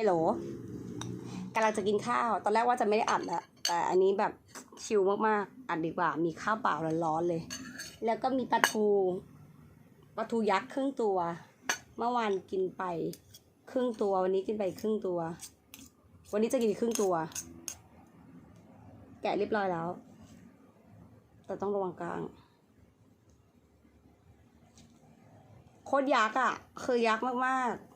ฮัลโหลกำลังจะกินข้าว ตอนแรกว่าจะไม่ได้อัดล้วแต่อันนี้แบบชิลมากๆ อัดดีกว่า มีข้าวเปล่าร้อนๆเลย แล้วก็มีปลาทูปลาทูยักษ์ครึ่งตัว เมื่อวานกินไปครึ่งตัว วันนี้กินไปครึ่งตัว วันนี้จะกินอีกครึ่งตัว แกะเรียบร้อยแล้ว แต่ต้องระวังกลาง โคตรยักษ์อะ คือยักษ์มากๆ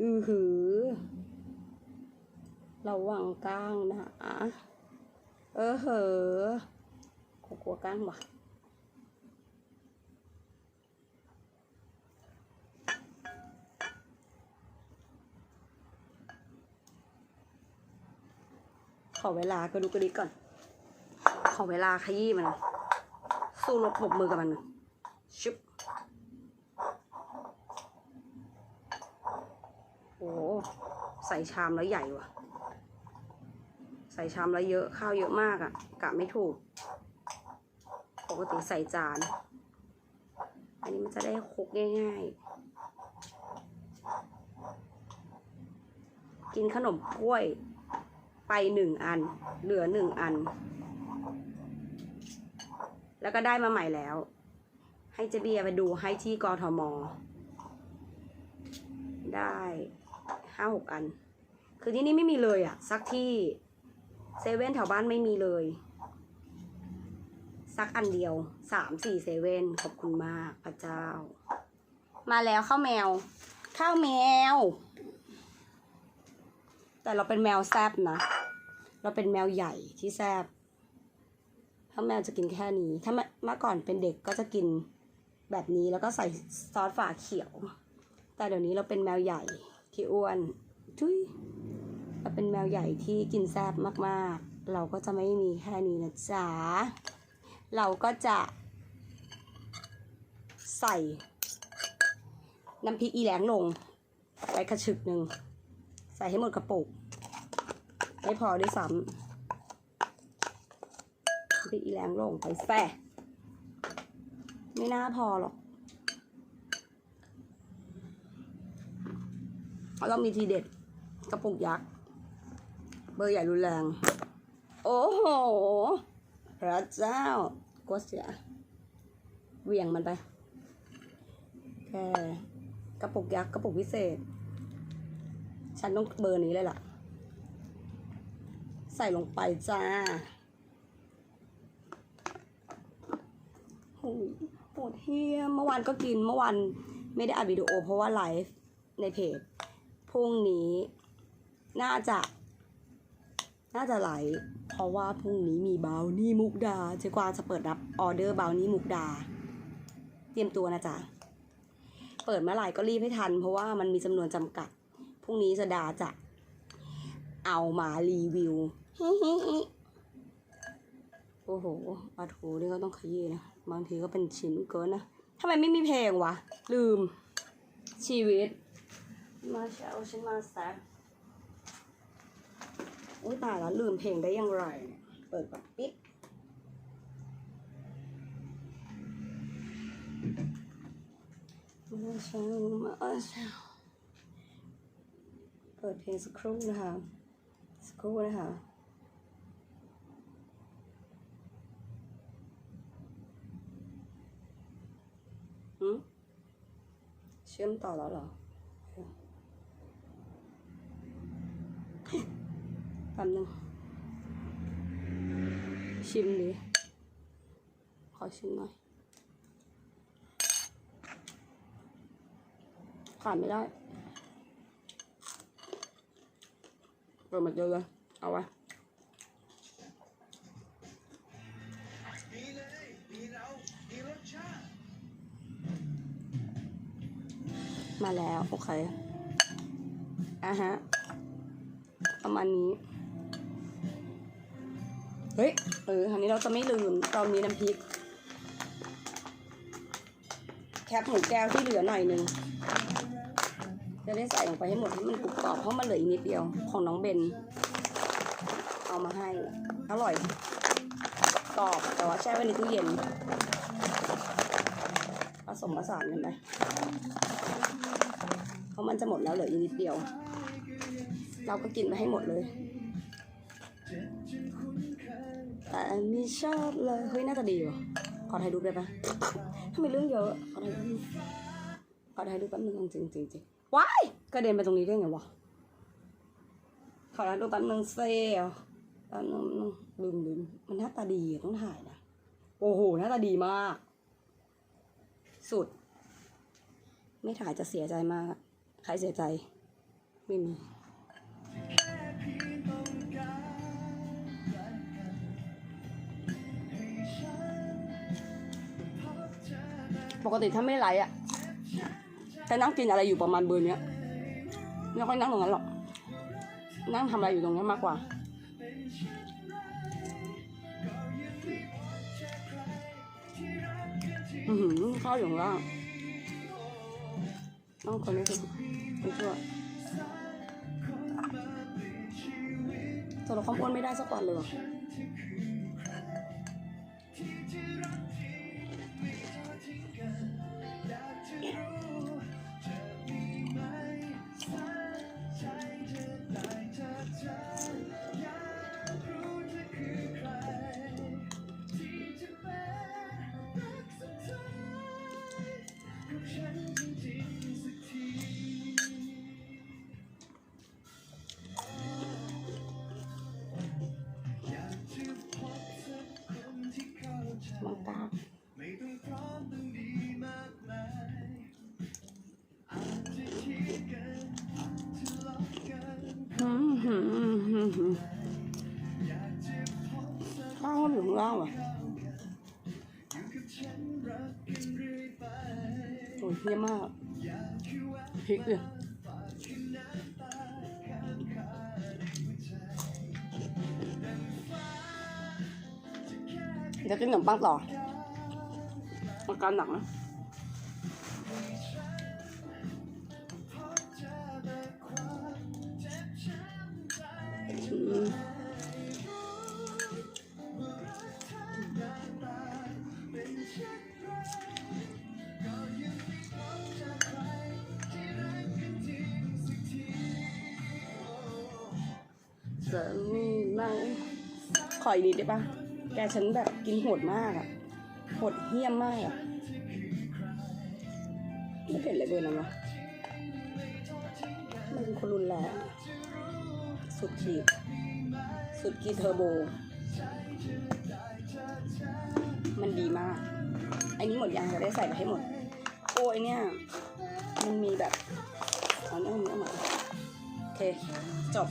อือหือ ระวังก้างนะเออเหอะกลัวก้างว่ะขอเวลากระดูกกระดิกก่อน ขอเวลาขยี้มันสู้รบปรบมือกับมันชุบ โอ้โหใส่ชามแล้วใหญ่ว่ะ ใส่ชามแล้วเยอะข้าวเยอะมากอะ่ะกะไม่ถูก ปกติใส่จาน อันนี้มันจะได้คลุกง่าย ๆ กินขนมกล้วยไปหนึ่งอัน เหลือหนึ่งอัน แล้วก็ได้มาใหม่แล้ว ให้เจเบียไปดูให้ที่กทม ได้ ห้าหกอัน คือที่นี่ไม่มีเลยอะสักที่เซเว่นแถวบ้านไม่มีเลยสักอันเดียวสามสี่เซเว่นขอบคุณมากพระเจ้า มาแล้วข้าวแมว ข้าวแมว แต่เราเป็นแมวแซบนะ เราเป็นแมวใหญ่ที่แซบถ้าแมวจะกินแค่นี้ ถ้าเมื่อก่อนเป็นเด็กก็จะกินแบบนี้แล้วก็ใส่ซอสฝาเขียว แต่เดี๋ยวนี้เราเป็นแมวใหญ่ ที่อ้วนทุยเราเป็นแมวใหญ่ที่กินแซบมากๆ เราก็จะไม่มีแค่นี้นะจ๊ะ เราก็จะใส่น้ำพริกอีแหลงลงไปกระชึกหนึ่ง ใส่ให้หมดกระปุก ไม่พอด้วยซ้ำพริกอีแหลงลงไปแส่ไม่น่าพอหรอก เรามีทีเด็ดกระปุกยักษ์ เบอร์ใหญ่รุนแรง โอ้โห พระเจ้ากดเสียเวียงมันไปแค่กระปุกยักษ์กระปุกพิเศษ ฉันต้องเบอร์นี้เลยล่ะ ใส่ลงไปจ้าโอ้ยปวดเฮียเมื่อวานก็กินเมื่อวานไม่ได้อัดวิดีโอเพราะว่าไลฟ์ในเพจ รุ่งนี้ น่าจะ น่าจะไหล เพราะว่าพรุ่งนี้มีเบราวนี่มุกดาเจ๊กวางจะเปิดรับออเดอร์เบราวนี่มุกดา เตรียมตัวนะจ๊ะ เปิดเมื่อไหร่ก็รีบให้ทัน เพราะว่ามันมีจำนวนจำกัด พรุ่งนี้จะดาจะ เอามารีวิว โอ้โหปลาทูนี่ก็ต้องขยี้นะ บางทีก็เป็นชิ้นเกินนะทำไมไม่มีเพลงวะ ลืมชีวิต มาเช้าฉันมาแซกอุ้ยตายแล้วลืมเพลงได้อยังไรเนี่ยเปิดก่อนปิ๊บมาเช้ามาเช้าเปิดเพลงสักครู่นะคะสักครู่นะคะหืมเชื่อมต่อแล้วเหรอ แป๊บนึงชิมดิขอชิมหน่อยขาดไม่ได้เปิดมาเจอเลยเอาไว้มาแล้ว โอเคอะฮะ ประมาณนี้ เฮ้ย เอออันนี้เราจะไม่ลืมเรามีน้ำพริก แคปหมูแก้วที่เหลือหน่อยหนึง จะได้ใส่ลงไปให้หมดให้มันกรุบกรอบเพราะมันเหลืออีกนิดเดียวของน้องเบน เอามาให้ อร่อย กรอบแต่ว่าแช่ไว้ในตู้เย็น ผสมผสานกันไปเพราะมันจะหมดแล้วเหลืออีกนิดเดียว เราก็กินไปให้หมดเลย แต่ไม่ชอบเลยเฮ้ยน่าจะดีว่ะขอถ่ายรูปได้ปะถ้ามีเรื่องเยอะขอถ่ายรูปขอถ่ายรูปแป๊บนึงจริงจริงจริงว้ายกระเด็นไปตรงนี้ได้ไงวะขอถ่ายรูปแป๊บนึงเซลแป๊บนึงลืมลืมมันหน้าตาดีต้องถ่ายนะโอ้โหหน้าตาดีมาก สุด ไม่ถ่ายจะเสียใจมาก ใครเสียใจ ไม่มี ปกติถ้าไม่ไหลอะจะนั่งกินอะไรอยู่ประมาณเบอร์เนี้ยไม่ค่อยนั่งตรงนั้นหรอก นั่งทำอะไรอยู่ตรงเนี้ยมากกว่า อือหือข้าวอยู่ข้างล่างต้องคนนี้คือไม่ช่วยแต่เราความอ้วนไม่ได้สักวันเลย ยฝากคือน้ำตาข้างคาในหัวใจดังฟ้าจะแค่เพียเดี๋ยวกินขนมปังต่อ อาการหนักนะพบเจอแต่ความเจ็บช้ำใจอืมเป็นเช่นไรก็ยังไม่พบเจอใครที่รักกันจริงสักทีจะมีไหมขออีกนิดได้ปะแกฉันแบบกินโหดมากอะ โหดเหี้ยมมากอะไม่เผ็ดเลยเบอร์นั้นวะมันเป็นคนรุนแรงสุดขีด สุดขีดเทอร์โบ มันดีมาก อันนี้หมดยังจะได้ใส่ไปให้หมด โอ้ยเนี่ย มันมีแบบเอาเนี่ยเอาเนี่อามาโอเค จบ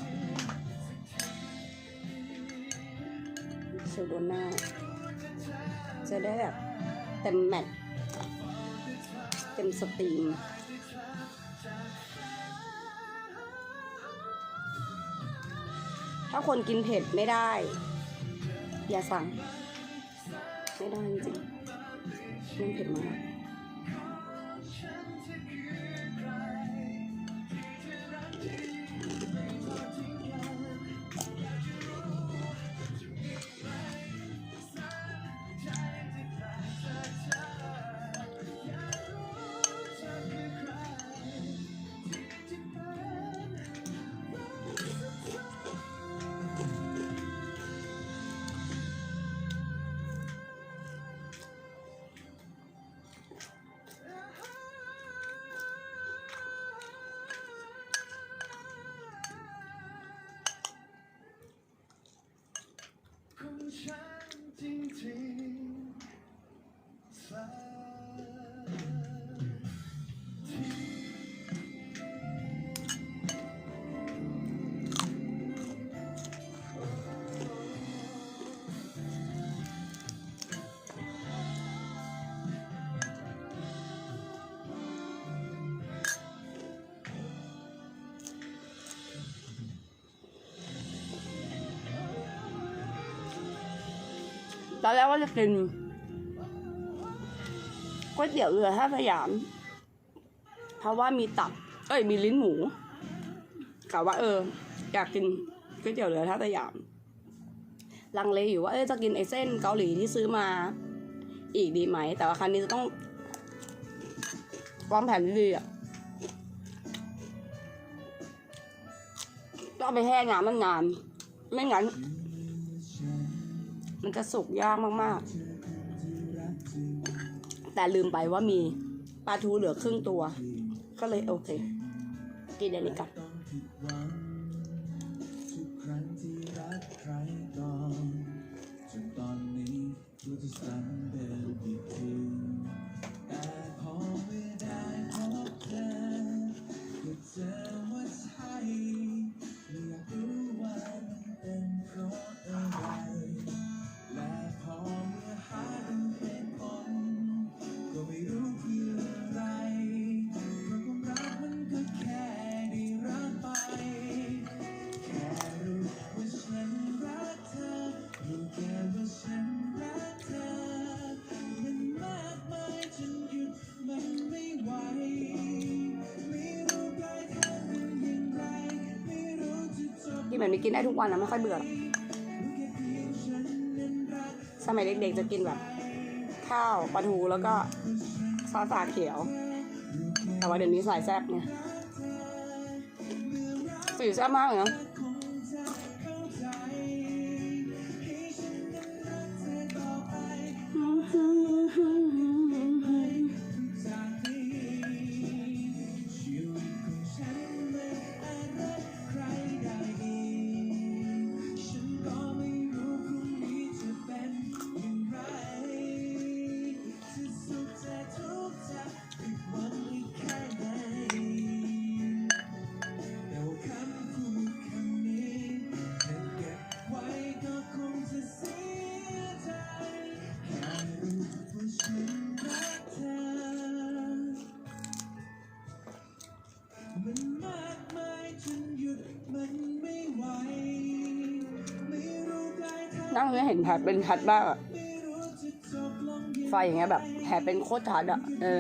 เชลโดน่า จะได้แบบเต็มแมทเต็มสตรีมถ้าคนกินเผ็ดไม่ได้ อย่าสั่ง ไม่ได้จริงมันเผ็ดมาก ตอนแรกว่าจะกินก๋วยเตี๋ยวเรือท่าสยาม เพราะว่ามีตับ เอ้ย มีลิ้นหมูกะว่าเออ อยากกินก๋วยเตี๋ยวเรือท่าสยาม ลังเลอยู่ว่าเออจะกินไอเส้นเกาหลีที่ซื้อมา อีกดีไหม แต่ว่าครั้งนี้จะต้องวางแผนดีๆอะต้องไปแห้งน้ำมันนาน ไม่งั้น มันจะสุกยากมากๆ แต่ลืมไปว่ามีปลาทูเหลือครึ่งตัว ก็เลยโอเค กินอันนี้กัน จบกินแบบนี้กินได้ทุกวันนะไม่ค่อยเบื่อ สมัยเด็กๆจะกินแบบ ข้าวปลาทูแล้วก็ซอสฝาเขียว แต่ว่าเดี๋ยวนี้ใส่แซ่บไงสีแซ่บมากเลยนะ งนั่งเนี่ยเห็นแผลเป็นชัดมากอะไม่รู้จะจบลงยังไฟอย่างเงี้ยแบบแผลเป็นโคตรชัดอะเออ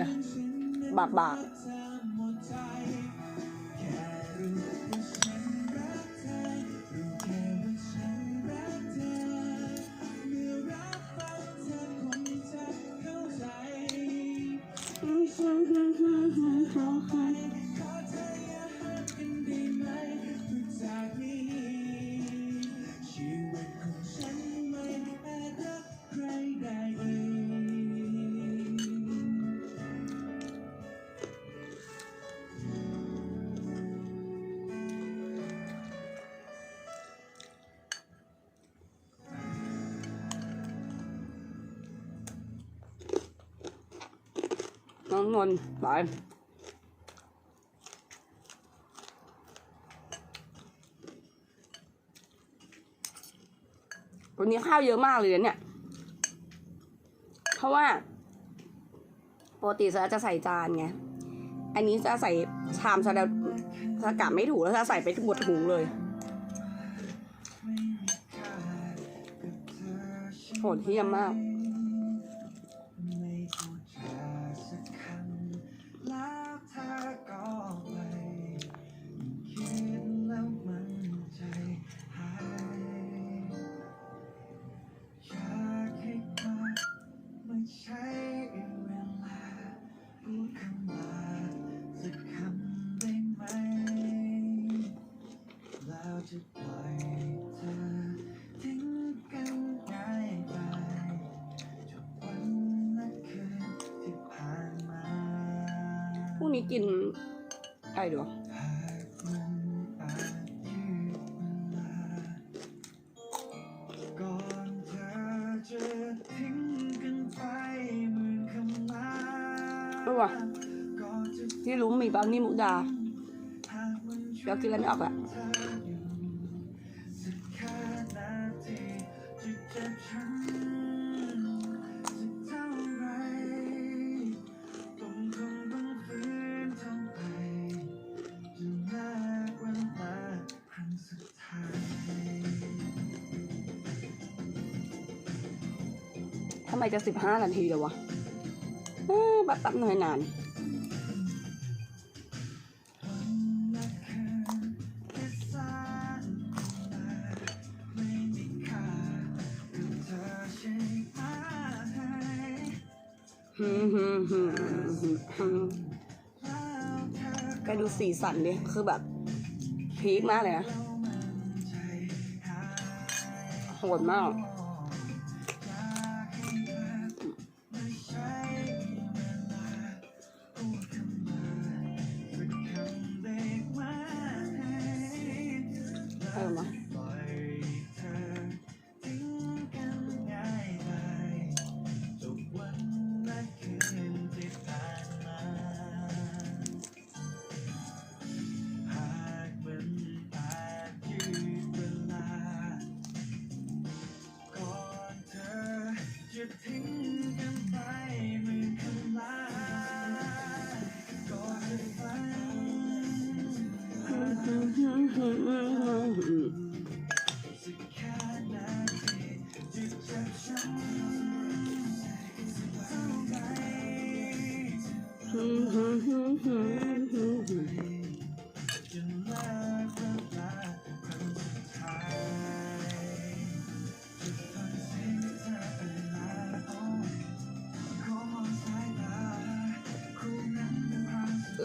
บากบาก องนนไปวันนี้ข้าวเยอะมากเลยเนี่ย เพราะว่าปกติจะจะใส่จานไง อันนี้จะใส่ชามซะแล้วกัดไม่ถูกแล้วจะใส่ไปหมดถุงเลย โหดเหี้ยมมาก งนี้กินอะไรดีวะหากมันอาจยืดเวลาก่อนเธอจะทิ้งกันไปเหมือนคำลาเออว่ะที่รู้มีบางนี่มุกดาเดี๋ยวกินแล้วไม่ออกอะำไมจะสิบห้านาทีแล้ววะบัตรตับหน่อยนาน ก็ดูสีสันดิ คือแบบ พีคมากเลยนะโหดมาก เ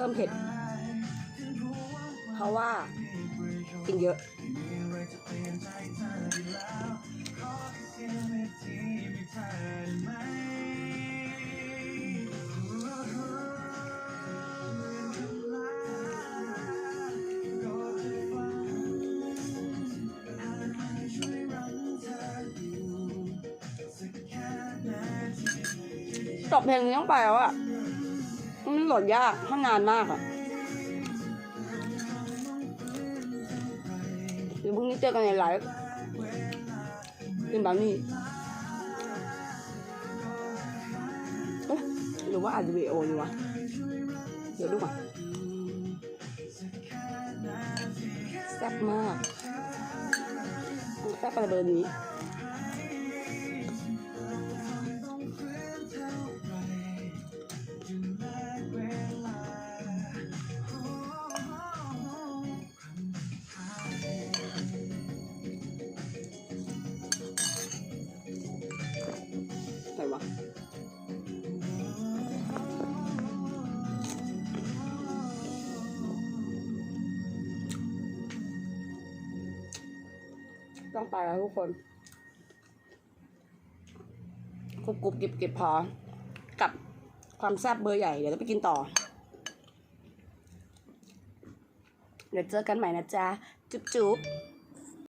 ริ่มเผ็ด เพราะว่ากินเยอะ จบเพลงนี้ต้องไปแล้วอะ หลดยากถ้านานมากอะเดี๋ยวพรุ่งนี้เจอกันในไลฟ์กินบะหมี่เอ๊ะหรือว่าอัดวิดีโอดีวะเดี๋ยวดูก่อนแซ่บมากแซ่บอะไรเบอร์นี้ ต้องไปแล้วทุกคนกรุบกรุบเก็บเก็บพอ กับความแซ่บเบอร์ใหญ่ เดี๋ยวเราไปกินต่อ เดี๋ยวเจอกันใหม่นะจ๊ะ จุ๊บจุ๊บ